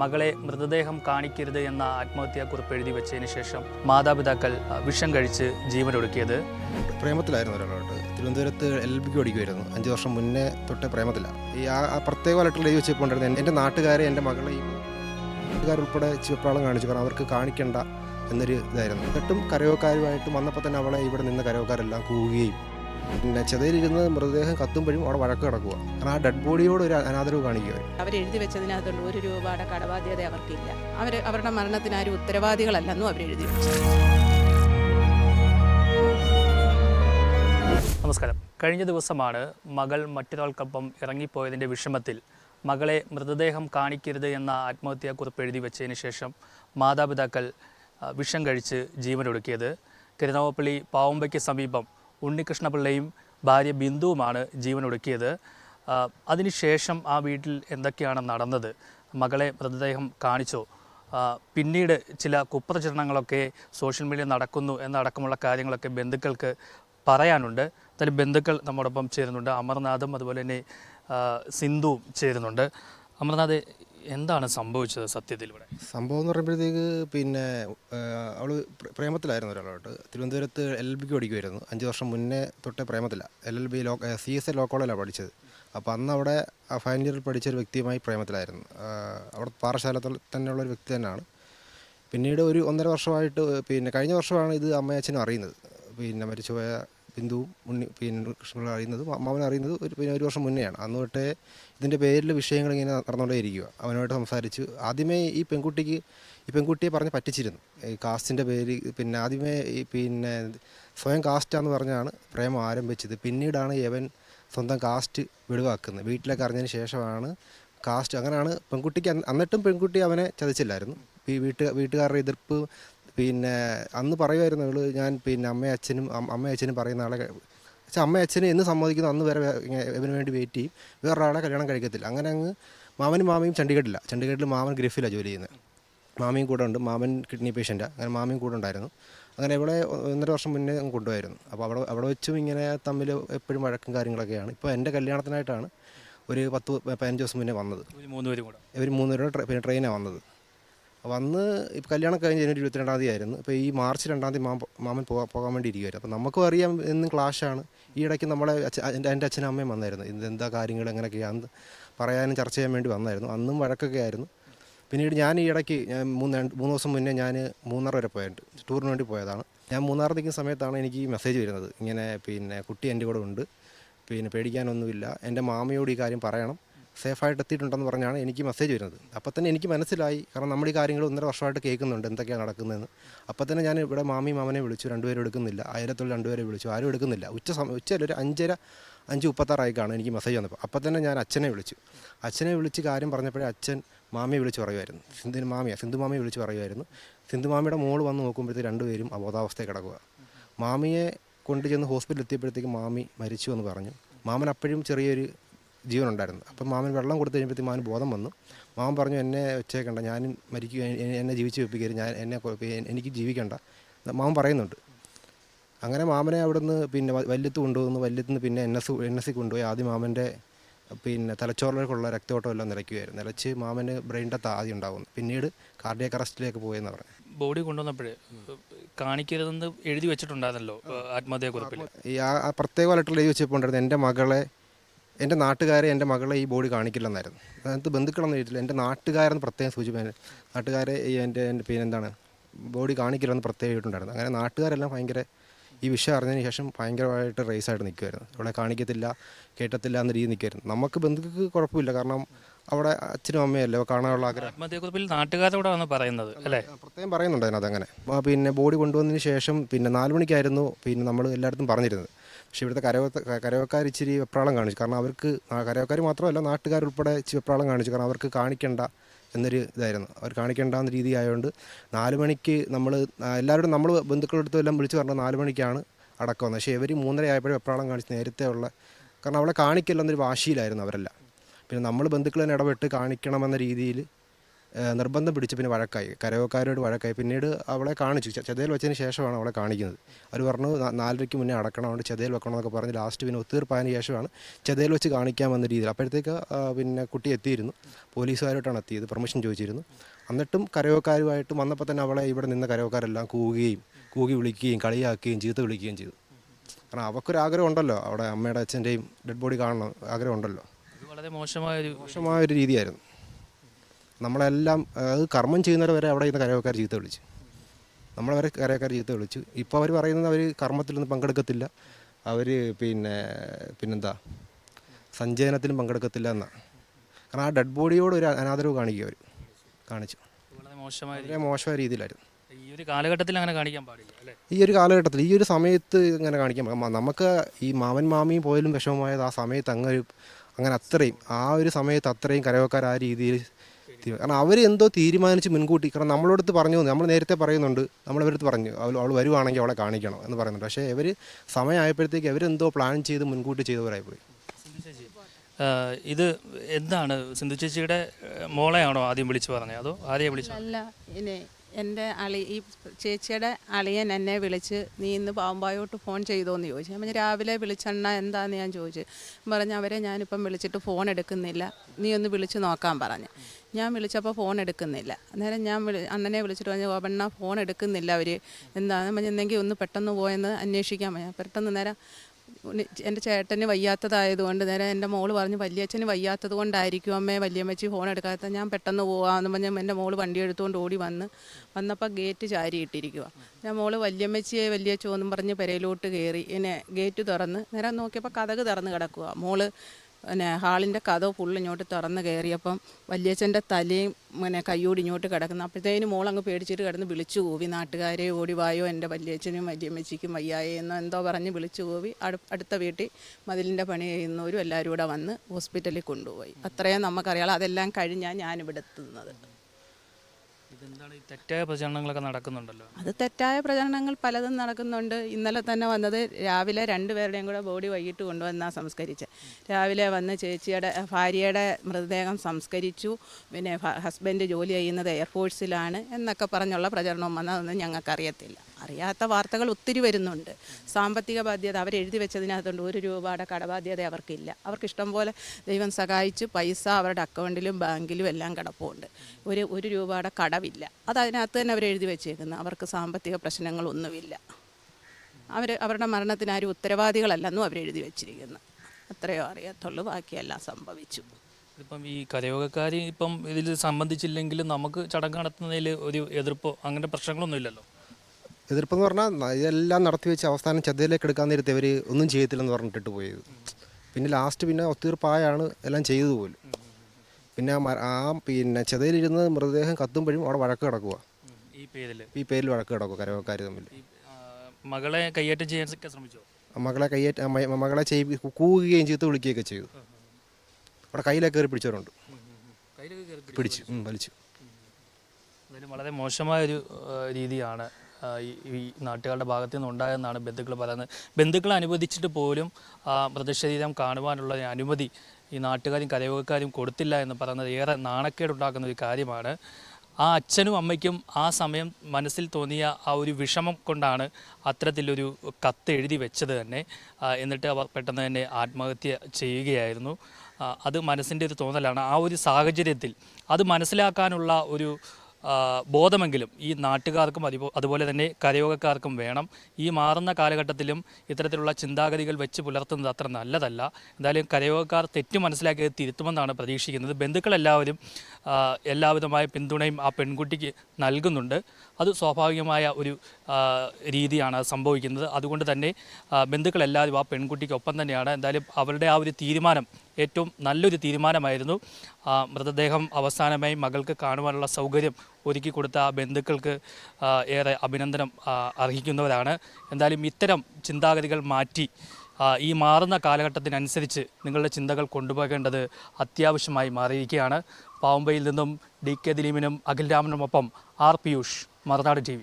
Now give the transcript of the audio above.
മകളെ മൃതദേഹം കാണിക്കരുത് എന്ന ആത്മഹത്യാക്കുറിപ്പ് എഴുതി വെച്ചതിന് ശേഷം മാതാപിതാക്കൾ വിഷം കഴിച്ച് ജീവനൊടുക്കിയത്. പ്രേമത്തിലായിരുന്നു ഒരാളോട്ട് തിരുവനന്തപുരത്ത് എൽ ബിക്ക് പഠിക്കുമായിരുന്നു അഞ്ച് വർഷം മുന്നേ തൊട്ട് പ്രേമത്തിലാണ്. ഈ ആ പ്രത്യേക ലെറ്ററിൽ എഴുതി വെച്ചിട്ടുണ്ടായിരുന്നു. എന്റെ നാട്ടുകാരെ എന്റെ മകളെയും നാട്ടുകാരുൾപ്പെടെ ചിവപ്രാളം കാണിച്ചു. കാരണം അവർക്ക് കാണിക്കേണ്ട എന്നൊരു ഇതായിരുന്നു. എന്നിട്ടും കരയോക്കാരുമായിട്ട് വന്നപ്പോൾ തന്നെ അവളെ ഇവിടെ നിന്ന് കരയോക്കാരെല്ലാം കൂവുകയും പിന്നെ ചെതയിലിരുന്ന് മൃതദേഹം കത്തുമ്പോഴും അവിടെ വഴക്ക് കിടക്കുക കാരണം ആ ഡെഡ് ബോഡിയോട് ഒരു അനാദരവ് കാണിക്കുക. അവർ എഴുതി വെച്ചതിനകത്തുള്ള ഒരു രൂപയുടെ കടബാധ്യത അവർക്കില്ല. അവർ അവരുടെ മരണത്തിന് ആരും ഉത്തരവാദികളല്ലെന്നും എഴുതി വെച്ചു. നമസ്കാരം. കഴിഞ്ഞ ദിവസമാണ് മകൾ മറ്റൊരാൾക്കൊപ്പം ഇറങ്ങിപ്പോയതിന്റെ വിഷമത്തിൽ മകളെ മൃതദേഹം കാണിക്കരുത് എന്ന ആത്മഹത്യാക്കുറിപ്പ് എഴുതി വെച്ചതിന് ശേഷം മാതാപിതാക്കൾ വിഷം കഴിച്ച് ജീവനൊടുക്കിയത്. കരുനാവപ്പള്ളി പാവമ്പയ്ക്ക് സമീപം ഉണ്ണികൃഷ്ണപിള്ളയും ഭാര്യ ബിന്ദുവുമാണ് ജീവൻ ഒടുക്കിയത് അതിനുശേഷം ആ വീട്ടിൽ എന്തൊക്കെയാണ് നടന്നത്? മകളെ മൃതദേഹം കാണിച്ചോ? പിന്നീട് ചില കുപ്രചരണങ്ങളൊക്കെ സോഷ്യൽ മീഡിയ നടക്കുന്നു എന്നടക്കമുള്ള കാര്യങ്ങളൊക്കെ ബന്ധുക്കൾക്ക് പറയാനുണ്ട്. എന്തായാലും ബന്ധുക്കൾ നമ്മോടൊപ്പം ചേരുന്നുണ്ട്. അമർനാഥും അതുപോലെ തന്നെ സിന്ധുവും ചേരുന്നുണ്ട്. അമർനാഥ് എന്താണ് സംഭവിച്ചത് സത്യത്തിൽ ഇവിടെ സംഭവം എന്ന് പറയുമ്പോഴത്തേക്ക് പിന്നെ അവൾ പ്രേമത്തിലായിരുന്നു ഒരാളോട്ട് തിരുവനന്തപുരത്ത് എൽ ബിക്ക് പഠിക്കുമായിരുന്നു അഞ്ച് വർഷം മുന്നേ തൊട്ടേ പ്രേമത്തിലാണ് L L B law C S A law കോളേജിലാണ് പഠിച്ചത്. അപ്പോൾ അന്ന് അവിടെ ഫൈനൽ ഇയറിൽ പഠിച്ച ഒരു വ്യക്തിയുമായി പ്രേമത്തിലായിരുന്നു. അവിടെ പാറശാലത്തിൽ തന്നെയുള്ള ഒരു വ്യക്തി തന്നെയാണ്. പിന്നീട് ഒരു ഒന്നര വർഷമായിട്ട് പിന്നെ കഴിഞ്ഞ വർഷമാണ് ഇത് അമ്മയച്ഛനും അറിയുന്നത്. പിന്നെ മരിച്ചുപോയ ബിന്ദുവും ഉണ്ണി പിന്നെ കൃഷ്ണപിള്ള അറിയുന്നത് അമ്മാവൻ അറിയുന്നത് ഒരു പിന്നെ ഒരു വർഷം മുന്നെയാണ്. അന്ന് തൊട്ടേ ഇതിന്റെ പേരിൽ വിഷയങ്ങൾ ഇങ്ങനെ നടന്നുകൊണ്ടേ ഇരിക്കുക അവനുമായിട്ട് സംസാരിച്ച് ആദ്യമേ ഈ പെൺകുട്ടിക്ക് ഈ പെൺകുട്ടിയെ പറഞ്ഞ് പറ്റിച്ചിരുന്നു. ഈ കാസ്റ്റിന്റെ പേര് പിന്നെ ആദ്യമേ ഈ പിന്നെ സ്വയം കാസ്റ്റാന്ന് പറഞ്ഞാണ് പ്രേമം ആരംഭിച്ചത്. പിന്നീടാണ് യവൻ സ്വന്തം കാസ്റ്റ് വെളിവാക്കുന്നത്. വീട്ടിലൊക്കെ അറിഞ്ഞതിന് ശേഷമാണ് കാസ്റ്റ് അങ്ങനെയാണ് പെൺകുട്ടിക്ക് അന്നിട്ടും പെൺകുട്ടി അവനെ ചതിച്ചില്ലായിരുന്നു. വീട്ടുകാരുടെ എതിർപ്പ് പിന്നെ അന്ന് പറയുമായിരുന്നു അവൾ ഞാൻ പിന്നെ അമ്മയും അച്ഛനും അമ്മ- അമ്മയും അച്ഛനും പറയുന്ന ആളെ പക്ഷേ അമ്മയും അച്ഛനും എന്ന് സമ്മതിക്കുന്നു അന്ന് വരെ ഇവന് വേണ്ടി വെയിറ്റ് ചെയ്യും. വേറൊരാളെ കല്യാണം കഴിക്കത്തില്ല. അങ്ങനെ അങ്ങ് മാമനും മാമയും ചണ്ഡീഗഡില്ല ചണ്ഡീഗഡിൽ മാമൻ ഗ്രിഫിലാണ് ജോലി ചെയ്യുന്നത് മാമയും കൂടെ ഉണ്ട്. മാമൻ കിഡ്നി പേഷ്യന്റാണ് അങ്ങനെ മാമയും കൂടെ ഉണ്ടായിരുന്നു. അങ്ങനെ ഇവിടെ ഒന്നര വർഷം മുന്നേ അങ്ങ് കൊണ്ടുപോയിരുന്നു അപ്പോൾ അവിടെ അവിടെ വെച്ചും ഇങ്ങനെ തമ്മിൽ എപ്പോഴും വഴക്കും കാര്യങ്ങളൊക്കെയാണ്. ഇപ്പോൾ എന്റെ കല്യാണത്തിനായിട്ടാണ് ഒരു പത്ത് പതിനഞ്ച് ദിവസം മുന്നേ വന്നത്. ഒരു മൂന്നുപേരും കൂടെ. ഇവർ മൂന്നുപേരും പിന്നെ ട്രെയിനാണ് വന്നത്. വന്ന് ഇപ്പോൾ കല്യാണം കഴിഞ്ഞ് ജനുവരി ഇരുപത്തിരണ്ടാം തീയതി ആയിരുന്നു. അപ്പോൾ ഈ മാർച്ച് രണ്ടാം തീയതി മാമൻ പോകാൻ പോകാൻ വേണ്ടി ഇരിക്കുമായിരുന്നു അപ്പോൾ നമുക്കും അറിയാം എന്നും ക്ലാഷാണ് ഈ ഇടയ്ക്ക് നമ്മളെ എന്റെ എന്റെ അച്ഛനും അമ്മയും വന്നായിരുന്നു. എന്താ കാര്യങ്ങൾ എങ്ങനെയൊക്കെയാണെന്ന് പറയാനും ചർച്ച ചെയ്യാൻ വേണ്ടി വന്നായിരുന്നു. അന്നും വഴക്കൊക്കെ ആയിരുന്നു. പിന്നീട് ഞാൻ ഈ ഇടയ്ക്ക് ഞാൻ മൂന്ന് മൂന്ന് ദിവസം മുന്നേ ഞാൻ മൂന്നാർ വരെ പോയിട്ട് ടൂറിന് വേണ്ടി പോയതാണ്. ഞാൻ മൂന്നാർ നിൽക്കുന്ന സമയത്താണ് എനിക്ക് ഈ മെസ്സേജ് വരുന്നത്. ഇങ്ങനെ പിന്നെ കുട്ടി എന്റെ കൂടെ ഉണ്ട്. പിന്നെ പേടിക്കാനൊന്നുമില്ല. എന്റെ മാമയോട് ഈ കാര്യം പറയണം. സേഫായിട്ട് എത്തിയിട്ടുണ്ടെന്ന് പറഞ്ഞാണ് എനിക്ക് മെസ്സേജ് വരുന്നത്. അപ്പോൾ തന്നെ എനിക്ക് മനസ്സിലായി. കാരണം നമ്മുടെ ഈ കാര്യങ്ങൾ ഒന്നര വർഷമായിട്ട് കേൾക്കുന്നുണ്ട് എന്തൊക്കെയാണ് നടക്കുന്നതെന്ന്. അപ്പോൾ തന്നെ ഞാൻ ഇവിടെ മാമി മാമനെ വിളിച്ചു. രണ്ടുപേരും എടുക്കുന്നില്ല. അയലത്തുള്ള രണ്ടുപേരെ വിളിച്ചു. ആരും എടുക്കുന്നില്ല. ഉച്ച സമയം ഉച്ചയിൽ ഒരു അഞ്ചര അഞ്ച് മുപ്പത്താറായിക്കാണ് എനിക്ക് മെസ്സേജ് വന്നപ്പോൾ. അപ്പോൾ തന്നെ ഞാൻ അച്ഛനെ വിളിച്ചു. അച്ഛനെ വിളിച്ച് കാര്യം പറഞ്ഞപ്പോഴേ അച്ഛൻ മാമിയെ വിളിച്ച് പറയുമായിരുന്നു. സിന്ധു മാമിയ സിന്ധു മാമിയെ വിളിച്ച് പറയുമായിരുന്നു. സിന്ധു മാമിയുടെ മോൾ വന്ന് നോക്കുമ്പോഴത്തേക്ക് രണ്ടുപേരും അബോധാവസ്ഥയിൽ കിടക്കുക മാമിയെ കൊണ്ട് ചെന്ന് ഹോസ്പിറ്റലിൽ എത്തിയപ്പോഴത്തേക്ക് മാമി മരിച്ചു എന്ന് പറഞ്ഞു. മാമൻ അപ്പോഴും ചെറിയൊരു ജീവനുണ്ടായിരുന്നു. അപ്പം മാമൻ വെള്ളം കൊടുത്തു കഴിഞ്ഞപ്പോഴത്തേക്ക് മാമൻ ബോധം വന്നു. മാമൻ പറഞ്ഞു എന്നെ വെച്ചേക്കണ്ട. ഞാൻ മരിക്കുക എന്നെ ജീവിച്ച് വെപ്പിക്കരുത്. ഞാൻ എന്നെ എനിക്ക് ജീവിക്കണ്ട. മാമൻ പറയുന്നുണ്ട്. അങ്ങനെ മാമനെ അവിടുന്ന് പിന്നെ വല്യത്ത് കൊണ്ടുവന്ന്. വല്യത്തുനിന്ന് പിന്നെ N S N S C കൊണ്ടുപോയി. ആദ്യം മാമന്റെ പിന്നെ തലച്ചോറിലേക്കുള്ള രക്തയോട്ടം എല്ലാം നിലയ്ക്കുമായിരുന്നു നിലച്ച് മാമന് ബ്രെയിൻ ഡെത്ത് ആദ്യം ഉണ്ടാകുന്നു പിന്നീട് കാർഡിയക് അറസ്റ്റിലേക്ക് പോയെന്ന് പറഞ്ഞു. ബോഡി കൊണ്ടുവന്നപ്പോഴേ കാണിക്കരുതെന്ന് എഴുതി വെച്ചിട്ടുണ്ടായിരുന്നല്ലോ ആത്മഹത്യാക്കുറിപ്പിൽ ഈ ആ പ്രത്യേക ലെറ്ററിൽ എഴുതി വെച്ചപ്പോണ്ടായിരുന്നു എന്റെ മകളെ എന്റെ നാട്ടുകാരെ എന്റെ മകളെ ഈ ബോഡി കാണിക്കില്ലെന്നായിരുന്നു. അതിനകത്ത് ബന്ധുക്കളൊന്നും എഴുതിയില്ല എന്റെ നാട്ടുകാരെന്ന് പ്രത്യേകം സൂചിപ്പിക്കാൻ നാട്ടുകാരെ ഈ എന്റെ എന്റെ പിന്നെ എന്താണ് ബോഡി കാണിക്കില്ലെന്ന് പ്രത്യേകം ഇട്ടുണ്ടായിരുന്നു അങ്ങനെ നാട്ടുകാരെല്ലാം ഭയങ്കര ഈ വിഷയം അറിഞ്ഞതിന് ശേഷം ഭയങ്കരമായിട്ട് റേസായിട്ട് നിൽക്കുമായിരുന്നു ഇവിടെ കാണിക്കത്തില്ല കേട്ടത്തില്ല എന്ന രീതി നിൽക്കുമായിരുന്നു നമുക്ക് ബന്ധുക്കൾക്ക് കുഴപ്പമില്ല. കാരണം അവിടെ അച്ഛനും അമ്മയല്ലേ കാണാനുള്ള ആഗ്രഹം. ആത്മഹത്യാക്കുറിപ്പിൽ നാട്ടുകാരോടാണ് പറയുന്നത് അല്ലേ പ്രത്യേകം പറയുന്നുണ്ട് അതിനകത്ത് അങ്ങനെ പിന്നെ ബോഡി കൊണ്ടുവന്നതിന് ശേഷം പിന്നെ നാല് മണിക്കായിരുന്നു പിന്നെ നമ്മൾ എല്ലായിടത്തും പറഞ്ഞിരുന്നത്. പക്ഷേ ഇവിടുത്തെ കരവ കരവക്കാർ ഇച്ചിരി വെപ്രാളം കാണിച്ചു. കാരണം അവർക്ക് കരവക്കാർ മാത്രമല്ല നാട്ടുകാരുൾപ്പെടെ ഇച്ചിരി വെപ്രാളം കാണിച്ചു. കാരണം അവർക്ക് കാണിക്കേണ്ട എന്നൊരു ഇതായിരുന്നു. അവർ കാണിക്കേണ്ട എന്ന രീതി ആയതുകൊണ്ട് നാല് മണിക്ക് നമ്മൾ എല്ലാവരും നമ്മൾ ബന്ധുക്കളെടുത്തും എല്ലാം വിളിച്ച് പറഞ്ഞാൽ നാല് മണിക്കാണ് അടക്കം വന്നത്. പക്ഷേ ഇവർ മൂന്നര ആയപ്പോഴും വെപ്രാളം കാണിച്ച് നേരത്തെ ഉള്ള കാരണം അവളെ കാണിക്കില്ലെന്നൊരു വാശിയിലായിരുന്നു അവരെല്ലാം. പിന്നെ നമ്മൾ ബന്ധുക്കൾ തന്നെ ഇടപെട്ട് കാണിക്കണമെന്ന രീതിയിൽ നിർബന്ധം പിടിച്ച് പിന്നെ വഴക്കായി. കരവക്കാരോട് വഴക്കായി. പിന്നീട് അവളെ കാണിച്ചു. ചതയിൽ വെച്ചതിന് ശേഷമാണ് അവളെ കാണിക്കുന്നത്. അവർ പറഞ്ഞു നാലരയ്ക്ക് മുന്നേ അടക്കണം അതുകൊണ്ട് ചതയിൽ വെക്കണം എന്നൊക്കെ പറഞ്ഞ് ലാസ്റ്റ് പിന്നെ ഒത്തീർപ്പായതിന് ശേഷമാണ് ചതയിൽ വെച്ച് കാണിക്കാമെന്ന രീതിയിൽ. അപ്പോഴത്തേക്ക് പിന്നെ കുട്ടി എത്തിയിരുന്നു. പോലീസുകാരോട്ടാണ് എത്തിയത്. പെർമിഷൻ ചോദിച്ചിരുന്നു. എന്നിട്ടും കരവക്കാരുമായിട്ട് വന്നപ്പോൾ തന്നെ അവളെ ഇവിടെ നിന്ന കരവക്കാരെല്ലാം കൂവുകയും കൂകി വിളിക്കുകയും കളിയാക്കുകയും ചീത്ത വിളിക്കുകയും ചെയ്തു. കാരണം അവർക്കൊരു ആഗ്രഹം ഉണ്ടല്ലോ. അവിടെ അമ്മയുടെ അച്ഛന്റെയും ഡെഡ് ബോഡി കാണണം. ആഗ്രഹം ഉണ്ടല്ലോ. വളരെ മോശമായൊരു മോശമായ ഒരു രീതിയായിരുന്നു. നമ്മളെല്ലാം അത് കർമ്മം ചെയ്യുന്നവരെ വരെ അവിടെ ഇന്ന് കരയോക്കാർ ചീത്ത വിളിച്ചു. നമ്മളെ വരെ കരയോക്കാർ ചീത്ത വിളിച്ചു. ഇപ്പോൾ അവർ പറയുന്നത് അവർ കർമ്മത്തിലൊന്നും പങ്കെടുക്കത്തില്ല. അവർ പിന്നെ പിന്നെന്താ? സഞ്ചയനത്തിലും പങ്കെടുക്കത്തില്ല എന്നാണ് കാരണം ആ ഡെഡ് ബോഡിയോട് ഒരു അനാദരവ് കാണിക്കുക അവർ കാണിച്ചു. വളരെ മോശമായ രീതിയിലായിരുന്നു. ഈ ഒരു കാലഘട്ടത്തിൽ അങ്ങനെ കാണിക്കാൻ പാടില്ല അല്ലേ? ഈ ഒരു കാലഘട്ടത്തിൽ ഈ ഒരു സമയത്ത് ഇങ്ങനെ കാണിക്കാൻ നമുക്ക് ഈ മാമൻ മാമിയും പോയാലും വിഷമമായത് ആ സമയത്ത് അങ്ങനെ അങ്ങനെ അത്രയും ആ ഒരു സമയത്ത് അത്രയും കരവക്കാർ ആ രീതിയിൽ കാരണം അവർ എന്തോ തീരുമാനിച്ച് മുൻകൂട്ടി കാരണം നമ്മളോടത്ത് പറഞ്ഞു നമ്മൾ നേരത്തെ പറയുന്നുണ്ട് നമ്മളവരടുത്ത് പറഞ്ഞു അവൾ അവൾ വരുവാണെങ്കിൽ അവളെ കാണിക്കണം എന്ന് പറയുന്നുണ്ട്. പക്ഷേ ഇവർ സമയമായപ്പോഴത്തേക്ക് അവരെന്തോ പ്ലാൻ ചെയ്ത് മുൻകൂട്ടി ചെയ്തവരായി പോയി സിന്ധു ചേച്ചി ഇത് എന്താണ്? സിന്ധു ചേച്ചിയുടെ മോളെയാണോ ആദ്യം വിളിച്ചു പറഞ്ഞത്? അതോ ആരെയാണ് വിളിച്ചു അല്ല ഇനി എന്റെ അളി ഈ ചേച്ചിയുടെ അളിയൻ എന്നെ വിളിച്ച് നീ ഇന്ന് പാമ്പായോട്ട് ഫോൺ ചെയ്തോന്ന് ചോദിച്ചു. ഞാൻ രാവിലെ വിളിച്ചെണ്ണ എന്താന്ന് ഞാൻ ചോദിച്ചു. പറഞ്ഞു അവരെ ഞാനിപ്പം വിളിച്ചിട്ട് ഫോൺ എടുക്കുന്നില്ല. നീ ഒന്ന് വിളിച്ച് നോക്കാൻ പറഞ്ഞു. ഞാൻ വിളിച്ചപ്പോൾ ഫോൺ എടുക്കുന്നില്ല. അന്നേരം ഞാൻ വിളി അണ്ണനെ വിളിച്ചിട്ട് പറഞ്ഞു ഓപണ്ണ ഫോൺ എടുക്കുന്നില്ല അവർ എന്താണ്? പറഞ്ഞു എന്തെങ്കിൽ ഒന്ന് പെട്ടെന്ന് പോയെന്ന് അന്വേഷിക്കാൻ പറഞ്ഞു പെട്ടെന്ന് നേരം എന്റെ ചേട്ടന് വയ്യാത്തതായതുകൊണ്ട് നേരെ എന്റെ മോൾ പറഞ്ഞു വല്യച്ഛന് വയ്യാത്തത് കൊണ്ടായിരിക്കും അമ്മേ വലിയമ്മച്ചി ഫോൺ എടുക്കാത്ത. ഞാൻ പെട്ടെന്ന് പോകാമെന്ന് പറഞ്ഞ് എന്റെ മോൾ വണ്ടി എടുത്തുകൊണ്ട് ഓടി വന്ന് വന്നപ്പോൾ ഗേറ്റ് ചാരി ഇട്ടിരിക്കുക ഞാൻ മോൾ വലിയമ്മച്ചിയെ വല്യച്ചോ എന്നും പറഞ്ഞ് പെരയിലോട്ട് കയറി എന്നെ ഗേറ്റ് തുറന്ന് നേരെ നോക്കിയപ്പോൾ കഥക് തുറന്ന് കിടക്കുക മോൾ. പിന്നെ ഹാളിന്റെ കഥ ഫുള്ള് ഇങ്ങോട്ട് തുറന്ന് കയറിയപ്പം വല്യച്ഛന്റെ തലയും പിന്നെ കയ്യോട് ഇങ്ങോട്ട് കിടക്കുന്നു. അപ്പോഴത്തേനും മോളങ്ങ് പേടിച്ചിട്ട് കിടന്ന് വിളിച്ചു കൂവി. നാട്ടുകാരെ ഓടി വായോ എന്റെ വല്യച്ഛനും വല്യമ്മച്ചിക്കും വയ്യായെന്നോ എന്തോ പറഞ്ഞ് വിളിച്ചു കൂവി. അടു- അടുത്ത വീട്ടിൽ മതിലിന്റെ പണി ചെയ്യുന്നവരും എല്ലാവരും കൂടെ വന്ന് ഹോസ്പിറ്റലിൽ കൊണ്ടുപോയി. അത്രയും നമുക്കറിയാം അതെല്ലാം കഴിഞ്ഞാൽ ഞാനിവിടെ എത്തുന്നത്. ഈ തെറ്റായ പ്രചരണങ്ങളൊക്കെ നടക്കുന്നുണ്ടല്ലോ? അത് തെറ്റായ പ്രചരണങ്ങൾ പലതും നടക്കുന്നുണ്ട്. ഇന്നലെ തന്നെ വന്നത് രാവിലെ രണ്ടുപേരുടെയും കൂടെ ബോഡി വൈകിട്ട് കൊണ്ടുവന്നാണ് സംസ്കരിച്ചത് രാവിലെ വന്ന് ചേച്ചിയുടെ ഭാര്യയുടെ മൃതദേഹം സംസ്കരിച്ചു. പിന്നെ ഹസ്ബൻഡ് ജോലി ചെയ്യുന്നത് എയർഫോഴ്സിലാണ് എന്നൊക്കെ പറഞ്ഞുള്ള പ്രചരണം വന്നതൊന്നും ഞങ്ങൾക്കറിയത്തില്ല. അറിയാത്ത വാർത്തകൾ ഒത്തിരി വരുന്നുണ്ട്. സാമ്പത്തിക ബാധ്യത അവർ എഴുതി വെച്ചതിനകത്തുണ്ട്. ഒരു രൂപയുടെ കടബാധ്യത അവർക്കില്ല. അവർക്ക് ഇഷ്ടം പോലെ ദൈവം സഹായിച്ച് പൈസ അവരുടെ അക്കൗണ്ടിലും ബാങ്കിലും എല്ലാം കിടപ്പുണ്ട്. ഒരു ഒരു രൂപയുടെ കടവില്ല. അത് അതിനകത്ത് തന്നെ അവർ എഴുതി വെച്ചേക്കുന്നത് അവർക്ക് സാമ്പത്തിക പ്രശ്നങ്ങളൊന്നുമില്ല. അവർ അവരുടെ മരണത്തിന് ആരും ഉത്തരവാദികളല്ലെന്നും അവരെഴുതി വെച്ചിരിക്കുന്നു. അത്രയോ അറിയത്തുള്ളൂ. ബാക്കിയെല്ലാം സംഭവിച്ചു. ഇപ്പം ഈ കരയോഗക്കാർ ഇപ്പം ഇതിൽ സംബന്ധിച്ചില്ലെങ്കിലും നമുക്ക് ചടങ്ങ് നടത്തുന്നതിൽ ഒരു എതിർപ്പോ അങ്ങനെ പ്രശ്നങ്ങളൊന്നും ഇല്ലല്ലോ എതിർപ്പെന്ന് പറഞ്ഞാൽ ഇതെല്ലാം നടത്തി വെച്ച് അവസാനം ചതയിലേക്ക് എടുക്കാൻ നേരത്തെ ഇവർ ഒന്നും ചെയ്യത്തില്ലെന്ന് പറഞ്ഞിട്ടിട്ട് പോയത് പിന്നെ ലാസ്റ്റ് പിന്നെ ഒത്തീർപ്പായാണ് എല്ലാം ചെയ്തു പോലും പിന്നെ ആ പിന്നെ ചെതയിലിരുന്ന് മൃതദേഹം കത്തുമ്പോഴും അവിടെ വഴക്ക് കിടക്കുക ഈ പേരിൽ വഴക്ക് കിടക്കുക കരവക്കാർ തമ്മിൽ മകളെ കയ്യേറ്റം ചെയ്യാൻ ശ്രമിച്ചോ മകളെ കയ്യേറ്റ മകളെ ചെയ് കൂവുകയും ചീത്ത വിളിക്കുകയൊക്കെ ചെയ്തു അവിടെ കയ്യിലൊക്കെ കയറി പിടിച്ചവരുണ്ട് പിടിച്ചു വലിച്ചു വളരെ മോശമായ ഒരു രീതിയാണ് ഈ നാട്ടുകാരുടെ ഭാഗത്തു നിന്ന് ഉണ്ടായെന്നാണ് ബന്ധുക്കൾ പറയുന്നത്. ബന്ധുക്കൾ അനുവദിച്ചിട്ട് പോലും മൃതശരീരം കാണുവാനുള്ള അനുമതി ഈ നാട്ടുകാരും കരയോഗക്കാരും കൊടുത്തില്ല എന്ന് പറയുന്നത് ഏറെ നാണക്കേടുണ്ടാക്കുന്ന ഒരു കാര്യമാണ്. ആ അച്ഛനും അമ്മയ്ക്കും ആ സമയം മനസ്സിൽ തോന്നിയ ആ ഒരു വിഷമം കൊണ്ടാണ് അത്തരത്തിലൊരു കത്ത് എഴുതി വെച്ചത് തന്നെ. എന്നിട്ട് അവർ പെട്ടെന്ന് തന്നെ ആത്മഹത്യ ചെയ്യുകയായിരുന്നു. അത് മനസ്സിന്റെ ഒരു തോന്നലാണ്. ആ ഒരു സാഹചര്യത്തിൽ അത് മനസ്സിലാക്കാനുള്ള ഒരു ബോധമെങ്കിലും ഈ നാട്ടുകാർക്കും അതുപോ അതുപോലെ തന്നെ കരയോഗക്കാർക്കും വേണം. ഈ മാറുന്ന കാലഘട്ടത്തിലും ഇത്തരത്തിലുള്ള ചിന്താഗതികൾ വെച്ച് പുലർത്തുന്നത് അത്ര നല്ലതല്ല. എന്തായാലും കരയോഗക്കാർ തെറ്റ് മനസ്സിലാക്കിയത് തിരുത്തുമെന്നാണ് പ്രതീക്ഷിക്കുന്നത്. ബന്ധുക്കളെല്ലാവരും എല്ലാവിധമായ പിന്തുണയും ആ പെൺകുട്ടിക്ക് നൽകുന്നുണ്ട്. അത് സ്വാഭാവികമായ ഒരു രീതിയാണ് സംഭവിക്കുന്നത്. അതുകൊണ്ട് തന്നെ ബന്ധുക്കളെല്ലാവരും ആ പെൺകുട്ടിക്ക് ഒപ്പം തന്നെയാണ്. എന്തായാലും അവരുടെ ആ ഒരു തീരുമാനം ഏറ്റവും നല്ലൊരു തീരുമാനമായിരുന്നു. മൃതദേഹം അവസാനമായി മകൾക്ക് കാണുവാനുള്ള സൗകര്യം ഒരുക്കി കൊടുത്ത ബന്ധുക്കൾക്ക് ഏറെ അഭിനന്ദനം അർഹിക്കുന്നവരാണ്. എന്തായാലും ഇത്തരം ചിന്താഗതികൾ മാറ്റി ഈ മാറുന്ന കാലഘട്ടത്തിനനുസരിച്ച് നിങ്ങളുടെ ചിന്തകൾ കൊണ്ടുപോകേണ്ടത് അത്യാവശ്യമായി മാറിയിരിക്കുകയാണ്. പാവുമ്പയിൽ നിന്നും ഡി കെ ദിലീപിനും അഖിൽ രാമനുമൊപ്പം ആർ പിയൂഷ് മറുനാട് ടി